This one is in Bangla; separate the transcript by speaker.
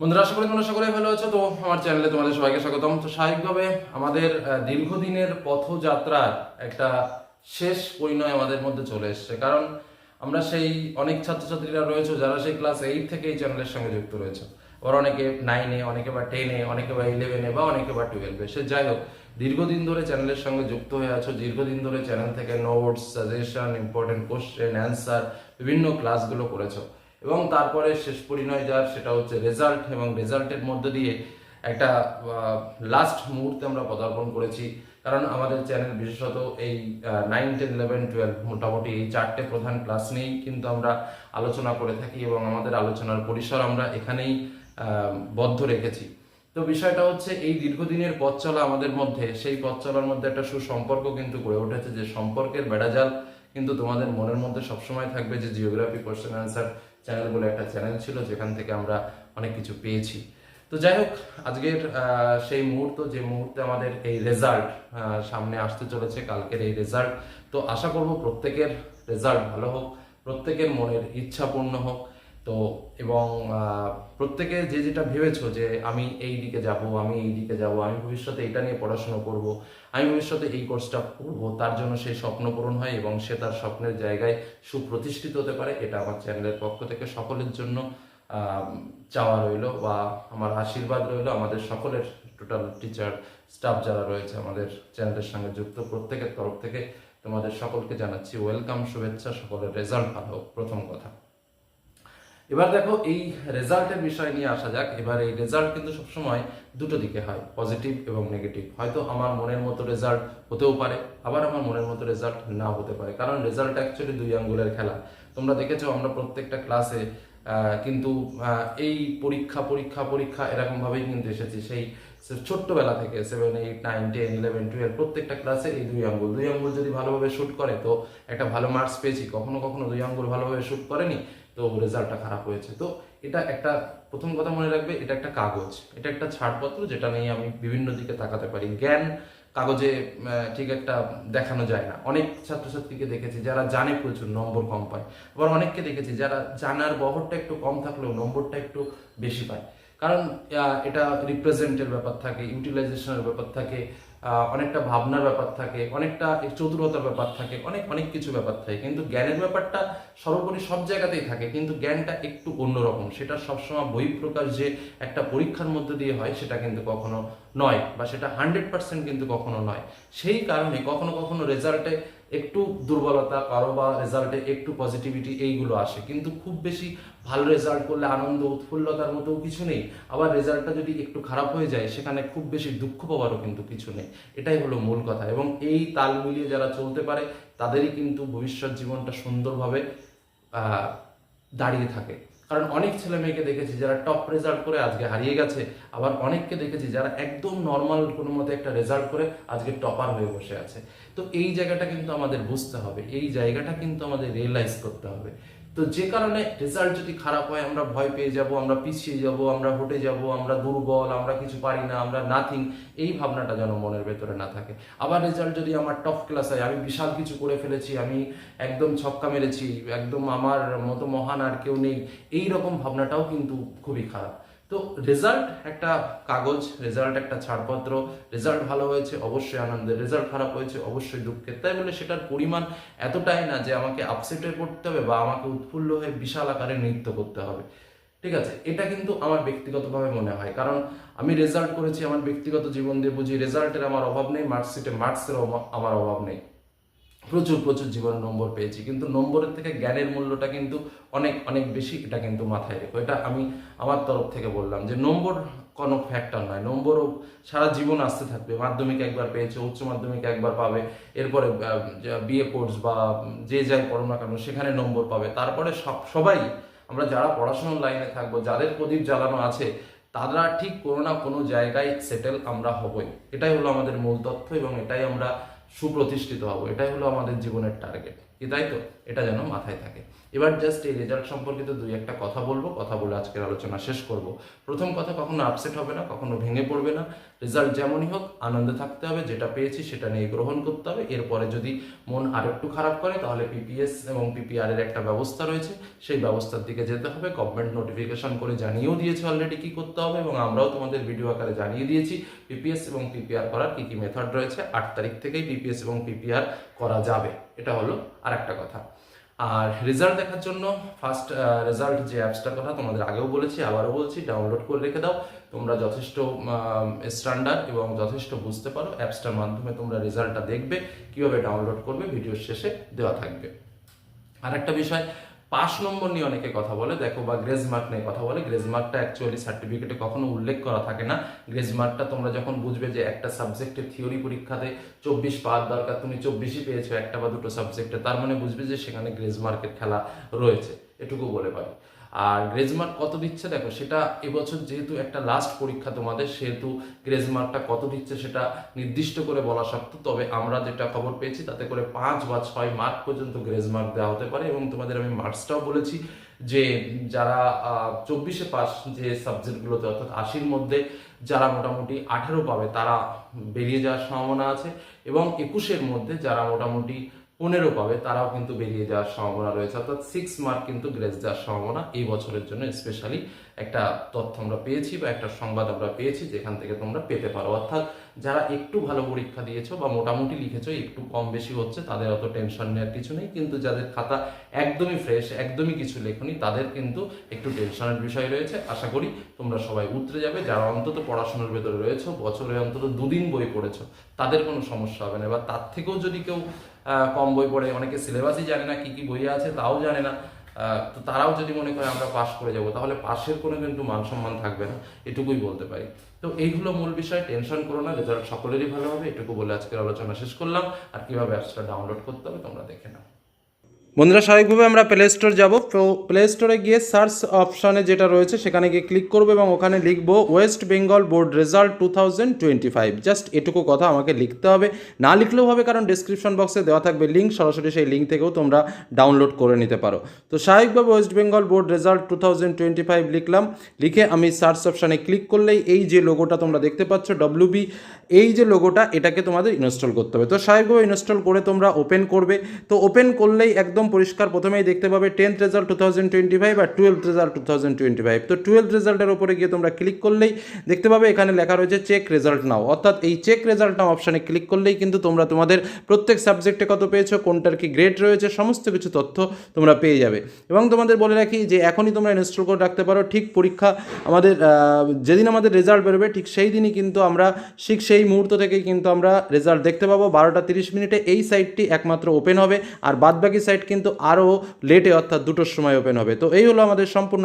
Speaker 1: বন্ধুরা, আশা করি সকলে ভালো আছো। তো আমার চ্যানেলে তোমাদের সবাইকে স্বাভাবিকভাবে আমাদের দীর্ঘদিনের একটা শেষ পরিণয় আমাদের মধ্যে চলে এসছে। কারণ আমরা সেই অনেক ছাত্রছাত্রীরা রয়েছে যারা সেই ক্লাস এইট থেকে এই চ্যানেলের সঙ্গে যুক্ত রয়েছে। আবার অনেকে নাইনে অনেকে বা টেনে অনেকে বা ইলেভেনে বা অনেকে বা টুয়েলভে সে যাই হোক, দীর্ঘদিন ধরে চ্যানেলের সঙ্গে যুক্ত হয়ে আছো, দীর্ঘদিন ধরে চ্যানেল থেকে notes suggestion important question answer বিভিন্ন ক্লাসগুলো করেছ। এবং তারপরে শেষ পরিণয় যার সেটা হচ্ছে রেজাল্ট এবং রেজাল্টের মধ্যে দিয়ে একটা লাস্ট মুহূর্তে আমরা পদার্পণ করেছি। কারণ আমাদের চ্যানেল বিশেষত এই নাইন টেন ইলেভেন টুয়েলভ মোটামুটি এই চারটে প্রধান ক্লাস নিয়েই কিন্তু আমরা আলোচনা করে থাকি এবং আমাদের আলোচনার পরিসর আমরা এখানেই বদ্ধ রেখেছি। তো বিষয়টা হচ্ছে এই দীর্ঘদিনের পথ চলা আমাদের মধ্যে, সেই পথ চলার মধ্যে একটা সুসম্পর্ক কিন্তু গড়ে উঠেছে যে সম্পর্কের বেড়াজাল কিন্তু তোমাদের মনের মধ্যে সবসময় থাকবে যে জিওগ্রাফি কোশ্চেন অ্যান্সার চ্যানেল বলে একটা চ্যানেল ছিল, যেখান থেকে আমরা অনেক কিছু পেয়েছি। তো যাই হোক, আজকের সেই মুহূর্ত, যে মুহূর্তে আমাদের এই রেজাল্ট সামনে আসতে চলেছে, কালকের এই রেজাল্ট তো আশা করব প্রত্যেকের রেজাল্ট ভালো হোক, প্রত্যেকের মনের ইচ্ছা পূর্ণ হোক। তো, এবং প্রত্যেকে যে যেটা ভেবেছো যে আমি এই দিকে যাব, আমি এই দিকে যাব, আমি ভবিষ্যতে এটা নিয়ে পড়াশোনা করব, আমি ভবিষ্যতে এই কোর্সটা করব, তার জন্য সেই স্বপ্ন পূরণ হয় এবং সে তার স্বপ্নের জায়গায় সুপ্রতিষ্ঠিত হতে পারে, এটা আমার চ্যানেলের পক্ষ থেকে সকলের জন্য চাওয়া রইল বা আমার আশীর্বাদ রইল, আমাদের সকলের টোটাল টিচার স্টাফ যারা রয়েছে আমাদের চ্যানেলের সঙ্গে যুক্ত, প্রত্যেকের তরফ থেকে তোমাদের সকলকে জানাচ্ছি ওয়েলকাম শুভেচ্ছা, সকলের রেজাল্ট ভালো, প্রথম কথা। এবার দেখো, এই রেজাল্টের বিষয় নিয়ে আসা যাক। এবার এই রেজাল্ট কিন্তু সবসময় দুটো দিকে হয়, পজিটিভ এবং নেগেটিভ। হয়তো আমার মনের মতো রেজাল্ট হতেও পারে, আবার আমার মনের মতো রেজাল্ট না হতে পারে। কারণ রেজাল্ট অ্যাকচুয়ালি দুই আঙ্গুলের খেলা। তোমরা দেখেছ, আমরা প্রত্যেকটা ক্লাসে কিন্তু এই পরীক্ষা পরীক্ষা পরীক্ষা এরকমভাবেই কিন্তু এসেছি। সেই ছোট্টবেলা থেকে seven eight nine ten eleven twelve প্রত্যেকটা ক্লাসে এই দুই আঙ্গুল। দুই আঙ্গুল যদি ভালোভাবে শ্যুট করে, তো একটা ভালো মার্কস পেয়েছি। কখনো কখনো দুই আঙ্গুল ভালোভাবে শ্যুট করেনি তো রেজাল্টটা খারাপ হয়েছে। তো এটা একটা, প্রথম কথা মনে রাখবে, এটা একটা কাগজ। এটা একটা ছাড়পত্র যেটা নিয়ে আমি বিভিন্ন দিকে তাকাতে পারি। জ্ঞান কাগজে ঠিক একটা দেখানো যায় না। অনেক ছাত্রছাত্রীকে দেখেছি যারা জানে প্রচুর, নম্বর কম পায়। আবার অনেককে দেখেছি যারা জানার বহরটা একটু কম থাকলেও নম্বরটা একটু বেশি পায়। কারণ এটা রিপ্রেজেন্টের ব্যাপার থাকে ইউটিলাইজেশনের ব্যাপার থাকে অনেকটা ভাবনার ব্যাপার থাকে, অনেকটা চতুরতার ব্যাপার থাকে, অনেক অনেক কিছু ব্যাপার থাকে। কিন্তু জ্ঞানের ব্যাপারটা সর্বোপরি সব জায়গাতেই থাকে, কিন্তু জ্ঞানটা একটু অন্যরকম। সেটা সবসময় বই প্রকাশ যে একটা পরীক্ষার মধ্যে দিয়ে হয়, সেটা কিন্তু কখনো নয়, বা সেটা হান্ড্রেড পার্সেন্ট কিন্তু কখনো নয়। সেই কারণে কখনো কখনো রেজাল্টে একটু দুর্বলতা, কারও বা রেজাল্টে একটু পজিটিভিটি এইগুলো আসে। কিন্তু খুব বেশি ভালো রেজাল্ট করলে আনন্দ, উৎফুল্লতার মতো কিছু নেই। আবার রেজাল্টটা যদি একটু খারাপ হয়ে যায়, সেখানে খুব বেশি দুঃখ পাওয়ারও কিন্তু কিছু নেই। এটাই হলো মূল কথা। এবং এই তাল মিলিয়ে যারা চলতে পারে, তাদেরই কিন্তু ভবিষ্যৎ জীবনটা সুন্দরভাবে দাঁড়িয়ে থাকে। কারণ অনেক ছেলে মেয়েকে দেখেছি যারা টপ রেজাল্ট করে আজকে হারিয়ে গেছে, আবার অনেককে দেখেছি যারা একদম নর্মাল কোনো মতে একটা রেজাল্ট করে আজকে টপার হয়ে বসে আছে। তো এই জায়গাটা কিন্তু আমাদের বুঝতে হবে, এই জায়গাটা কিন্তু আমাদের রিয়েলাইজ করতে হবে। তো যে কারণে রেজাল্ট যদি খারাপ হয়, আমরা ভয় পেয়ে যাব, আমরা পিছিয়ে যাব, আমরা হটে যাব, আমরা দুর্বল, আমরা কিছু পারি না, আমরা নাথিং এই ভাবনাটা যেন মনের ভেতরে না থাকে। আবার রেজাল্ট যদি আমার টপ ক্লাস হয়, আমি বিশাল কিছু করে ফেলেছি, আমি একদম ছক্কা মেরেছি, একদম আমার মতো মহান আর কেউ নেই, এই রকম ভাবনাটাও কিন্তু খুবই খারাপ। তো রেজাল্ট একটা কাগজ রেজাল্ট একটা ছাড়পত্র রেজাল্ট ভালো হয়েছে, অবশ্যই আনন্দের রেজাল্ট খারাপ হয়েছে, অবশ্যই দুঃখের। তাই বলে সেটার পরিমাণ এতটাই না যে আমাকে আপসেট হয়ে পড়তে হবে বা আমাকে উৎফুল্ল হয়ে বিশাল আকারে নৃত্য করতে হবে। ঠিক আছে? এটা কিন্তু আমার ব্যক্তিগতভাবে মনে হয়। কারণ আমি রেজাল্ট করেছি, আমার ব্যক্তিগত জীবন দিয়ে বুঝি রেজাল্টের আমার অভাব নেই মার্কশিটে মার্কসের আমার অভাব নেই। প্রচুর প্রচুর জীবনে নম্বর পেয়েছি। কিন্তু নম্বরের থেকে জ্ঞানের মূল্যটা কিন্তু অনেক অনেক বেশি, এটা কিন্তু মাথায় রেখো। এটা আমি আমার তরফ থেকে বললাম যে নম্বর কোনো ফ্যাক্টর নয়। নম্বরও সারা জীবন আসতে থাকবে। মাধ্যমিক একবার পেয়েছে, উচ্চ মাধ্যমিক একবার পাবে, এরপরে বিএ কোর্স বা যে যাই পড়ো না কেন, সেখানে নম্বর পাবে। তারপরে সব, সবাই, আমরা যারা পড়াশোনার লাইনে থাকব, যাদের প্রদীপ জ্বালানো আছে, তারা ঠিক কোনো না কোনো জায়গায় সেটেল আমরা হবই। এটাই হলো আমাদের মূল তথ্য এবং এটাই আমরা সুপ্রতিষ্ঠিত হব। এটাই হলো আমাদের জীবনের টার্গেট কি তাই তো? এটা যেন মাথায় থাকে। এবার জাস্ট এই রেজাল্ট সম্পর্কিত দুই একটা কথা বলব, কথা বলে আজকের আলোচনা শেষ করব। প্রথম কথা, কখনো আপসেট হবে না, কখনো ভেঙে পড়বে না। রেজাল্ট যেমনই হোক, আনন্দে থাকতে হবে, যেটা পেয়েছি সেটা নিয়ে গ্রহণ করতে হবে। এরপরে যদি মন আর একটু খারাপ করে, তাহলে পিপিএস এবং পিপিআর এর একটা ব্যবস্থা রয়েছে। সেই ব্যবস্থার দিকে যেতে হবে। গভর্নমেন্ট নোটিফিকেশন করে জানিয়েও দিয়েছে অলরেডি কি করতে হবে এবং আমরাও তোমাদের ভিডিও আকারে জানিয়ে দিয়েছি পিপিএস এবং পিপিআর করার কি কি মেথড রয়েছে। আট তারিখ থেকেই পিপিএস এবং পিপিআর করা যাবে। এটা হলো আর একটা কথা। আর রেজাল্ট দেখার জন্য ফার্স্ট রেজাল্ট যে অ্যাপসটার কথা তোমাদের আগেও বলেছি, আবারও বলছি ডাউনলোড করে রেখে দাও। তোমরা যথেষ্ট স্ট্যান্ডার্ড এবং যথেষ্ট বুঝতে পারো অ্যাপসটার মাধ্যমে তোমরা রেজাল্টটা দেখবে, কীভাবে ডাউনলোড করবে ভিডিওর শেষে দেওয়া থাকবে। আর একটা বিষয় পাস নম্বর নিয়ে অনেকে কথা বলে, দেখো বা গ্রেজমার্ক নিয়ে কথা বলে গ্রেজমার্কটা অ্যাকচুয়ালি সার্টিফিকেটে কখনো উল্লেখ করা থাকে না। গ্রেজমার্কটা তোমরা যখন বুঝবে যে একটা সাবজেক্টের থিওরি পরীক্ষাতে চব্বিশ পাওয়ার দরকার, তুমি চব্বিশই পেয়েছ একটা বা দুটো সাবজেক্টে তার মানে বুঝবে যে সেখানে গ্রেজমার্কের খেলা রয়েছে। এটুকু বলে পারি। আর গ্রেজমার্ক কত দিচ্ছে দেখো, সেটা এবছর যেহেতু একটা লাস্ট পরীক্ষা তোমাদের, সেহেতু গ্রেজমার্কটা কত দিচ্ছে সেটা নির্দিষ্ট করে বলা শক্ত তবে আমরা যেটা খবর পেয়েছি তাতে করে পাঁচ বা ছয় মার্ক পর্যন্ত গ্রেজমার্ক দেওয়া হতে পারে এবং তোমাদের আমি মার্কসটাও বলেছি যে যারা চব্বিশে পাস যে সাবজেক্টগুলোতে অর্থাৎ আশির মধ্যে যারা মোটামুটি আঠেরো পাবে, তারা বেরিয়ে যাওয়ার সম্ভাবনা আছে এবং একুশের মধ্যে যারা মোটামুটি পনেরো পাবে, তারাও কিন্তু বেরিয়ে যাওয়ার সম্ভাবনা রয়েছে। অর্থাৎ সিক্স মার্ক কিন্তু গ্রেস যাওয়ার সম্ভাবনা এই বছরের জন্য স্পেশালি একটা তথ্য আমরা পেয়েছি বা একটা সংবাদ আমরা পেয়েছি যেখান থেকে তোমরা পেতে পারো। অর্থাৎ যারা একটু ভালো পরীক্ষা দিয়েছ বা মোটামুটি লিখেছো, একটু কম বেশি হচ্ছে, তাদের অত টেনশন নেওয়ার কিছু নেই। কিন্তু যাদের খাতা একদমই ফ্রেশ একদমই কিছু লেখনি, তাদের কিন্তু একটু টেনশনের বিষয় রয়েছে। আশা করি তোমরা সবাই উতরে যাবে। যারা অন্তত পড়াশোনার ভেতরে রয়েছে, বছরে অন্তত দুদিন বই পড়েছো, তাদের কোনো সমস্যা হবে না। এবার তার থেকেও যদি কেউ কম বই পড়ে। অনেকে সিলেবাসই জানে না কি কি বই আছে, তাও জানে না। তো তারাও যদি মনে করে আমরা পাশ করে যাব, তাহলে পাশের কোনো কিন্তু মান সম্মান থাকবে না। এটুকুই বলতে পারি। তো এইগুলো মূল বিষয়, টেনশন করো না রেজাল্ট সকলেরই ভালো হবে, এটুকু বলে আজকের আলোচনা শেষ করলাম। আর কীভাবে অ্যাপসটা ডাউনলোড করতে হবে, তোমরা দেখে নাও। বন্ধুরা, স্বাভাবিকভাবে আমরা প্লে স্টোর যাব। প্লে স্টোরে গিয়ে সার্চ অপশানে যেটা রয়েছে, সেখানে গিয়ে ক্লিক করব এবং ওখানে লিখব West Bengal board result two thousand twenty five just এটুকু কথা আমাকে লিখতে হবে। না লিখলেও হবে, কারণ ডিসক্রিপশন বক্সে দেওয়া থাকবে লিঙ্ক সরাসরি সেই লিঙ্ক থেকেও তোমরা ডাউনলোড করে নিতে পারো। তো স্বাভাবিকভাবে West Bengal board result two thousand twenty five লিখলাম। লিখে আমি সার্চ অপশানে ক্লিক করলেই এই যে লোগোটা তোমরা দেখতে পাচ্ছ ডব্লিউবি এই যে লোগোটা এটাকে তোমাদের ইনস্টল করতে হবে। তো স্বাভাবিকভাবে ইনস্টল করে তোমরা ওপেন করবে। তো ওপেন করলেই একদম পরিষ্কার। প্রথমেই দেখতে পাবে tenth result two thousand twenty five আর twelfth result two thousand twenty five তো টুয়েলথ রেজাল্টের উপরে গিয়ে তোমরা ক্লিক করলেই দেখতে পাবে এখানে লেখা রয়েছে চেক রেজাল্ট নাও অর্থাৎ এই চেক রেজাল্ট নাও অপশানে ক্লিক করলেই কিন্তু তোমরা তোমাদের প্রত্যেক সাবজেক্টে কত পেয়েছ, কোনটার কি গ্রেড রয়েছে, সমস্ত কিছু তথ্য তোমরা পেয়ে যাবে। এবং তোমাদের বলে রাখি যে এখনই তোমরা ইনস্টল করে রাখতে পারো। ঠিক পরীক্ষা আমাদের যেদিন আমাদের রেজাল্ট বেরোবে, ঠিক সেই দিনই কিন্তু আমরা, ঠিক সেই মুহূর্ত থেকেই কিন্তু আমরা রেজাল্ট দেখতে পাবো। বারোটা তিরিশ মিনিটে এই সাইটটি একমাত্র ওপেন হবে। আর বাদবাকি সাইট কিন্তু আরও লেটে অর্থাৎ দুটোর সময় ওপেন হবে। তো এই হলো আমাদের সম্পূর্ণ